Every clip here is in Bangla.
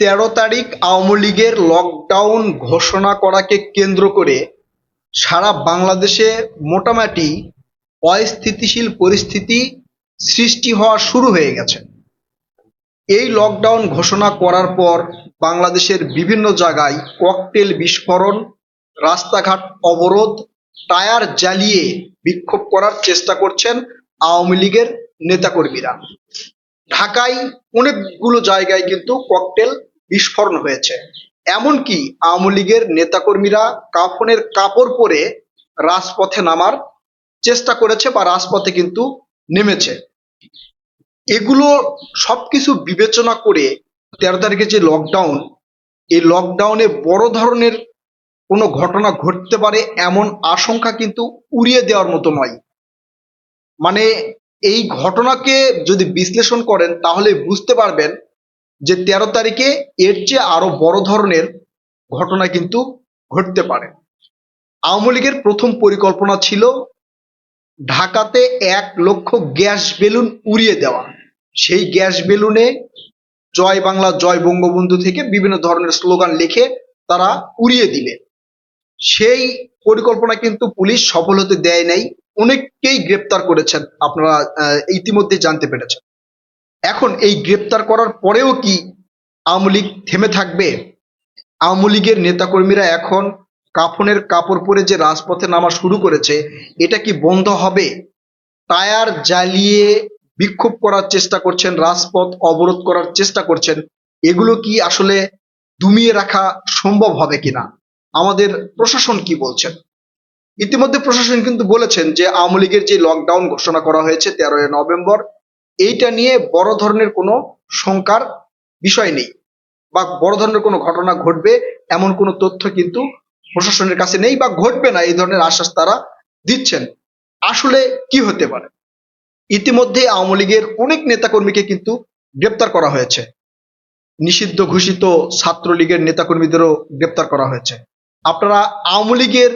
তেরো তারিখ আওয়ামী লীগের লকডাউন ঘোষণা করাকে কেন্দ্র করে সারা বাংলাদেশে মোটামুটি অস্থিতিশীল পরিস্থিতি সৃষ্টি হওয়া শুরু হয়ে গেছে। এই লকডাউন ঘোষণা করার পর বাংলাদেশের বিভিন্ন জায়গায় ককটেল বিস্ফোরণ, রাস্তাঘাট অবরোধ, টায়ার জ্বালিয়ে বিক্ষোভ করার চেষ্টা করছেন আওয়ামী লীগের নেতাকর্মীরা। ঢাকায় অনেকগুলো জায়গায় কিন্তু ককটেল বিস্ফোরণ হয়েছে। এমনকি আওয়ামী লীগের নেতাকর্মীরা কাফনের কাপড় পরে রাজপথে নামার চেষ্টা করেছে বা রাজপথে কিন্তু নেমেছে। এগুলো সবকিছু বিবেচনা করে তেরো তারিখে যে লকডাউন এই লকডাউনে বড় ধরনের কোনো ঘটনা ঘটতে পারে এমন আশঙ্কা কিন্তু উড়িয়ে দেওয়ার মতো নয়। মানে এই ঘটনাকে যদি বিশ্লেষণ করেন তাহলে বুঝতে পারবেন যে তেরো তারিখে এর চেয়ে আরও বড় ধরনের ঘটনা কিন্তু ঘটতে পারে। আওয়ামী লীগের প্রথম পরিকল্পনা ছিল ঢাকাতে এক লক্ষ গ্যাস বেলুন উড়িয়ে দেওয়া। সেই গ্যাস বেলুনে জয় বাংলা, জয় বঙ্গবন্ধু থেকে বিভিন্ন ধরনের স্লোগান লিখে তারা উড়িয়ে দিবে সেই পরিকল্পনা কিন্তু পুলিশ সফল হতে দেয় নাই। অনেককেই গ্রেপ্তার করেছেন। আপনারা ইতিমধ্যে জানতে পেরেছেন। এখন এই গ্রেপ্তার করার পরেও কি আওয়ামী লীগ থেমে থাকবে? আওয়ামী লীগের নেতাকর্মীরা এখন কাফনের কাপড় পরে যে রাজপথে নামা শুরু করেছে, এটা কি বন্ধ হবে? টায়ার জ্বালিয়ে বিক্ষোভ করার চেষ্টা করছেন, রাজপথ অবরোধ করার চেষ্টা করছেন, এগুলো কি আসলে দমিয়ে রাখা সম্ভব হবে কিনা? আমাদের প্রশাসন কি বলছেন? ইতিমধ্যে প্রশাসন কিন্তু বলেছেন যে আওয়ামী লীগের যে লকডাউন ঘোষণা করা হয়েছে তেরোই নভেম্বর এইটা নিয়ে বড় ধরনের কোনো শঙ্কার বিষয় নেই বা বড় ধরনের কোনো ঘটনা ঘটবে, এমন কোনো তথ্য কিন্তু প্রশাসনের কাছে নেই বা ঘটবে না, এই ধরনের আশ্বাস তারা দিচ্ছেন। আসলে কি হতে পারে? ইতিমধ্যে আওয়ামী লীগের অনেক নেতাকর্মীকে কিন্তু গ্রেপ্তার করা হয়েছে। নিষিদ্ধ ঘোষিত ছাত্রলীগের নেতাকর্মীদেরও গ্রেপ্তার করা হয়েছে। আপনারা আওয়ামী লীগের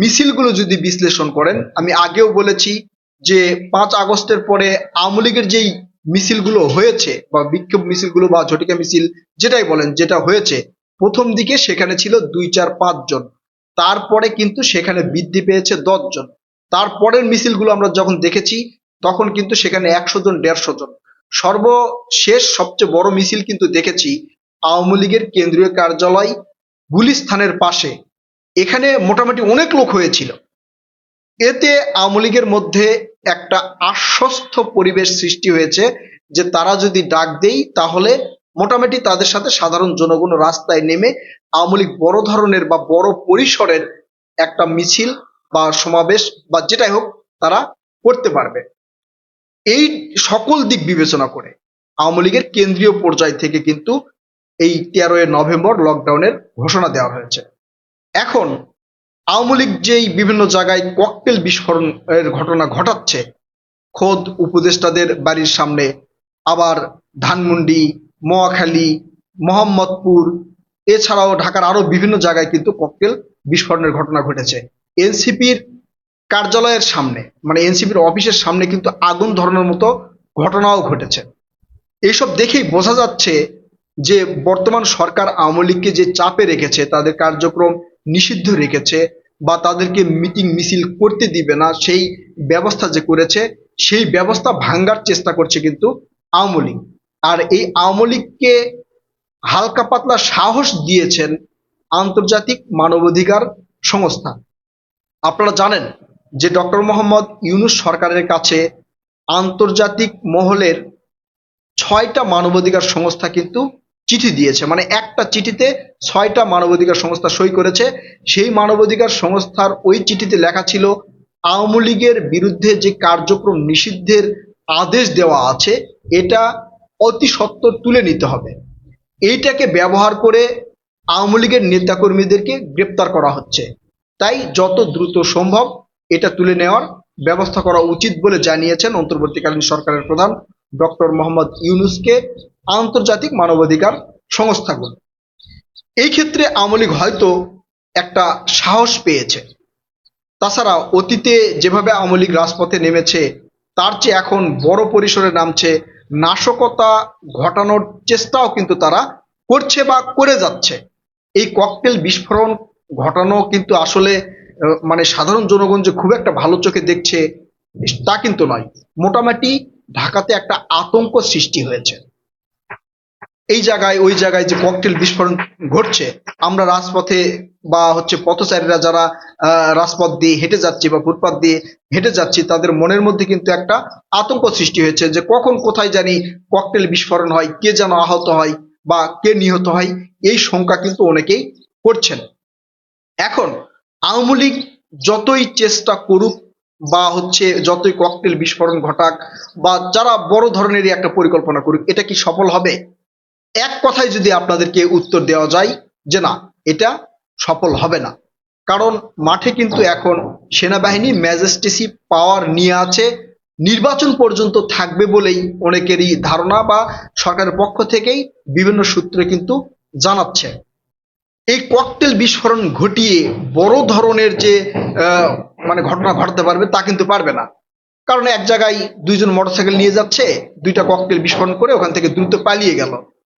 মিছিলগুলো যদি বিশ্লেষণ করেন, আমি আগেও বলেছি যে পাঁচ আগস্টের পরে আওয়ামী লীগের যেই মিছিলগুলো হয়েছে বা বিক্ষোভ মিছিলগুলো বা ঝটিকা মিছিল, যেটাই বলেন, যেটা হয়েছে, প্রথম দিকে সেখানে ছিল দুই, চার, পাঁচ জন। তারপরে কিন্তু সেখানে বৃদ্ধি পেয়েছে দশ জন। তারপরের মিছিলগুলো আমরা যখন দেখেছি, তখন কিন্তু সেখানে একশো জন, দেড়শো জন। সর্বশেষ সবচেয়ে বড় মিছিল কিন্তু দেখেছি আওয়ামী লীগের কেন্দ্রীয় কার্যালয় গুলিস্থানের পাশে। এখানে মোটামুটি অনেক লোক হয়েছিল। এতে আওয়ামী লীগের মধ্যে একটা আশ্বস্ত পরিবেশ সৃষ্টি হয়েছে যে তারা যদি ডাক দেই, তাহলে মোটামুটি তাদের সাথে সাধারণ জনগণ রাস্তায় নেমে আওয়ামী লীগ বড় ধরনের বা বড় পরিসরের একটা মিছিল বা সমাবেশ বা যেটাই হোক তারা করতে পারবে। এই সকল দিক বিবেচনা করে আওয়ামী লীগের কেন্দ্রীয় পর্যায় থেকে কিন্তু এই তেরোই নভেম্বর লকডাউনের ঘোষণা দেওয়া হয়েছে। এখন আওয়ামী লীগ যেই বিভিন্ন জায়গায় ককটেল বিস্ফোরণের ঘটনা ঘটাচ্ছে, খোদ উপদেষ্টাদের বাড়ির সামনে আবার ধানমন্ডি মোয়াখালী মোহাম্মদপুর, এছাড়াও ঢাকার আরও বিভিন্ন জায়গায় কিন্তু ককটেল বিস্ফোরণের ঘটনা ঘটেছে। এনসিপির কার্যালয়ের সামনে মানে এনসিপির অফিসের সামনে কিন্তু আগুন ধরানোর মতো ঘটনাও ঘটেছে। এইসব দেখেই বোঝা যাচ্ছে যে বর্তমান সরকার আওয়ামী লীগকে যে চাপে রেখেছে, তাদের কার্যক্রম নিষিদ্ধ রেখেছে বা তাদেরকে মিটিং মিছিল করতে দিবে না, সেই ব্যবস্থা যে করেছে, সেই ব্যবস্থা ভাঙ্গার চেষ্টা করছে কিন্তু আওয়ামী লীগ। আর এই আওয়ামী লীগকে হালকা পাতলা সাহস দিয়েছেন আন্তর্জাতিক মানবাধিকার সংস্থা। আপনারা জানেন যে ডক্টর মোহাম্মদ ইউনুস সরকারের কাছে আন্তর্জাতিক মহলের ছয়টা মানবাধিকার সংস্থা কিন্তু চিঠি দিয়েছে। মানে একটা চিঠিতে ছয়টা মানবাধিকার সংস্থা সই করেছে। সেই মানবাধিকার সংস্থার ওই চিঠিতে লেখা ছিল, আওয়ামী লীগের বিরুদ্ধে যে কার্যক্রম নিষিদ্ধের আদেশ দেওয়া আছে, এটা অতি সত্বর তুলে নিতে হবে। এইটাকে ব্যবহার করে আওয়ামী লীগের নেতাকর্মীদেরকে গ্রেপ্তার করা হচ্ছে। তাই যত দ্রুত সম্ভব এটা তুলে নেওয়ার ব্যবস্থা করা উচিত বলে জানিয়েছেন অন্তর্বর্তীকালীন সরকারের প্রধান ডক্টর মোহাম্মদ ইউনুসকে। আন্তর্জাতিক মানবাধিকার সংস্থাগুলো। এই ক্ষেত্রে আওয়ামী লীগ হয়তো একটা সাহস পেয়েছে। তাছাড়া অতীতে যেভাবে আওয়ামী লীগ রাজপথে নেমেছে, তার চেয়ে এখন বড় পরিসরে নামছে, নাশকতা ঘটানোর চেষ্টাও কিন্তু তারা করছে বা করে যাচ্ছে। এই ককটেল বিস্ফোরণ ঘটানো কিন্তু আসলে মানে সাধারণ জনগণ যে খুব একটা ভালো চোখে দেখছে, তা কিন্তু নয়। মোটামুটি ঢাকাতে একটা আতঙ্ক সৃষ্টি হয়েছে। এই জায়গায়, ওই জায়গায় যে ককটেল বিস্ফোরণ ঘটছে, আমরা রাজপথে বা হচ্ছে পথচারীরা যারা রাজপথ দিয়ে হেঁটে যাচ্ছি বা ফুটপাথ দিয়ে হেঁটে যাচ্ছি, তাদের মনের মধ্যে কিন্তু একটা আতঙ্ক সৃষ্টি হয়েছে যে কখন কোথায় জানি ককটেল বিস্ফোরণ হয়, কে যেন আহত হয় বা কে নিহত হয়, এই শঙ্কা কিন্তু অনেকেই করছেন। এখন, আওয়ামী লীগ যতই চেষ্টা করুক বা হচ্ছে যতই ককটেল বিস্ফোরণ ঘটাক বা যারা বড় ধরনেরই একটা পরিকল্পনা করুক, এটা কি সফল হবে? এক কথায় যদি আপনাদেরকে উত্তর দেওয়া যায় যে না, এটা সফল হবে না। কারণ মাঠে কিন্তু এখন সেনাবাহিনী ম্যাজেস্টেসি পাওয়ার নিয়ে আছে, নির্বাচন পর্যন্ত থাকবে বলেই অনেকেরই ধারণা বা সরকারের পক্ষ থেকেই বিভিন্ন সূত্রে কিন্তু জানাচ্ছে। এই ককটেল বিস্ফোরণ ঘটিয়ে বড় ধরনের যে মানে ঘটনা ঘটাতে পারবে তা কিন্তু পারবে না। কারণ এক জায়গায় দুইজন মোটরসাইকেল নিয়ে যাচ্ছে, দুইটা ককটেল বিস্ফোরণ করে ওখান থেকে দ্রুত পালিয়ে গেল।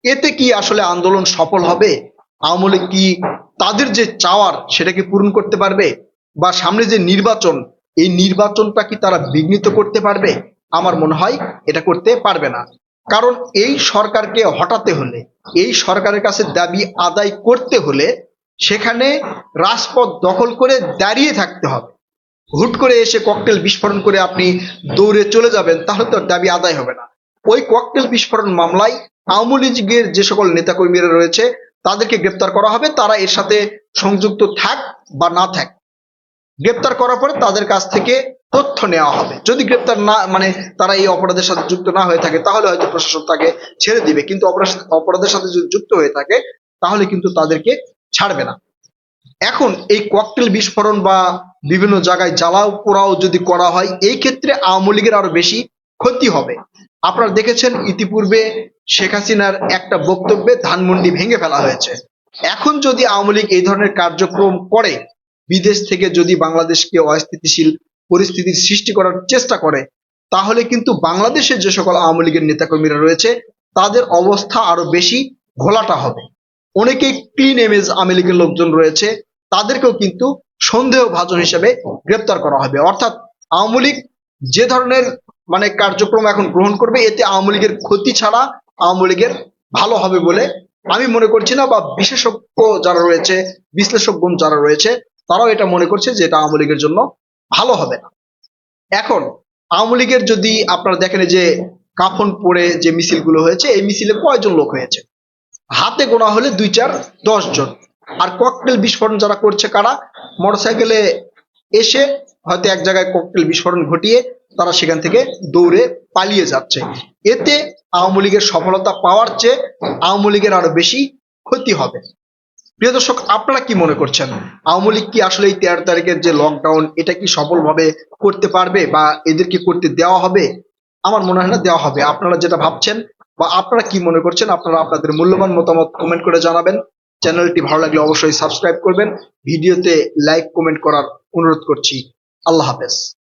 এতে কি আসলে আন্দোলন সফল হবে? আওয়ামী লীগ কি তাদের যে চাওয়ার সেটাকে পূরণ করতে পারবে? বা সামনে যে নির্বাচন, এই নির্বাচনটা কি তারা বিঘ্নিত করতে পারবে? আমার মনে হয় এটা করতে পারবে না। কারণ এই সরকারকে হটাতে হলে, এই সরকারের কাছে দাবি আদায় করতে হলে সেখানে রাজপথ দখল করে দাঁড়িয়ে থাকতে হবে। হুট করে এসে ককটেল বিস্ফোরণ করে আপনি দৌড়ে চলে যাবেন, তাহলে তো দাবি আদায় হবে না। ওই ককটেল বিস্ফোরণ মামলায় আওয়ামী লীগের যে সকল নেতাকর্মীরা রয়েছে, তাদেরকে গ্রেপ্তার করা হবে। তারা এর সাথে সংযুক্ত থাক বা না থাক, গ্রেপ্তার করার পরে তাদের কাছ থেকে তথ্য নেওয়া হবে। যদি গ্রেপ্তার না মানে তারা এই অপরাধের সাথে যুক্ত না হয়ে থাকে, তাহলে হয়তো প্রশাসন তাকে ছেড়ে দিবে। কিন্তু অপরাধ- অপরাধের সাথে যদি যুক্ত হয়ে থাকে, তাহলে কিন্তু তাদেরকে ছাড়বে না। এখন এই ককটেল বিস্ফোরণ বা বিভিন্ন জায়গায় জ্বালাও পোড়াও যদি করা হয়, এই ক্ষেত্রে আওয়ামী লীগের আরও বেশি ক্ষতি হবে। আপনারা দেখেছেন ইতিপূর্বে শেখ হাসিনার একটা বক্তব্যে ধানমন্ডি ভেঙে ফেলা হয়েছে। এখন যদি আওয়ামী লীগ এই ধরনের কার্যক্রম করে, বিদেশ থেকে যদি বাংলাদেশকে অস্থিতিশীল পরিস্থিতির সৃষ্টি করার চেষ্টা করে, তাহলে কিন্তু বাংলাদেশের যে সকল আওয়ামী লীগের নেতাকর্মীরা রয়েছে, তাদের অবস্থা আরও বেশি ঘোলাটা হবে। অনেকেই ক্লিন এমেজ আওয়ামী লীগের লোকজন রয়েছে, তাদেরকেও কিন্তু সন্দেহ ভাজন হিসেবে গ্রেপ্তার করা হবে। অর্থাৎ আওয়ামী লীগ যে ধরনের মানে কার্যক্রম এখন গ্রহণ করবে, এতে আওয়ামী লীগের ক্ষতি ছাড়া আওয়ামী লীগের ভালো হবে বলে আমি মনে করছি না, বা বিশেষজ্ঞ যারা রয়েছে বিশ্লেষকগণ যারা রয়েছে, তারাও এটা মনে করছে যে এটা আওয়ামী লীগের জন্য ভালো হবে না। এখন, আওয়ামী লীগের যদি আপনারা দেখেন যে কাফন পরে যে মিছিলগুলো হয়েছে, এই মিছিলে কয়জন লোক হয়েছে? হাতে গোনা হলে দুই চার, দশ জন। আর ককটেল বিস্ফোরণ যারা করছে, কারা? মোটরসাইকেলে এসে হয়তো এক জায়গায় ককটেল বিস্ফোরণ ঘটিয়ে তারা সেখান থেকে দৌড়ে পালিয়ে যাচ্ছে। এতে আওয়ামী লীগের সফলতা পাওয়ার চেয়ে আওয়ামী লীগের আরও বেশি ক্ষতি হবে। প্রিয় দর্শক, আপনারা কি মনে করছেন? আওয়ামী লীগ কি আসলে এই তেরো তারিখের যে লকডাউন এটা কি সফলভাবে করতে পারবে বা এদেরকে করতে দেওয়া হবে? আমার মনে হয় না দেওয়া হবে। আপনারা যেটা ভাবছেন বা আপনারা কি মনে করছেন, আপনারা আপনাদের মূল্যবান মতামত কমেন্ট করে জানাবেন। চ্যানেলটি ভালো লাগলে অবশ্যই সাবস্ক্রাইব করবেন। ভিডিওতে লাইক কমেন্ট করার অনুরোধ করছি। আল্লাহ হাফেজ।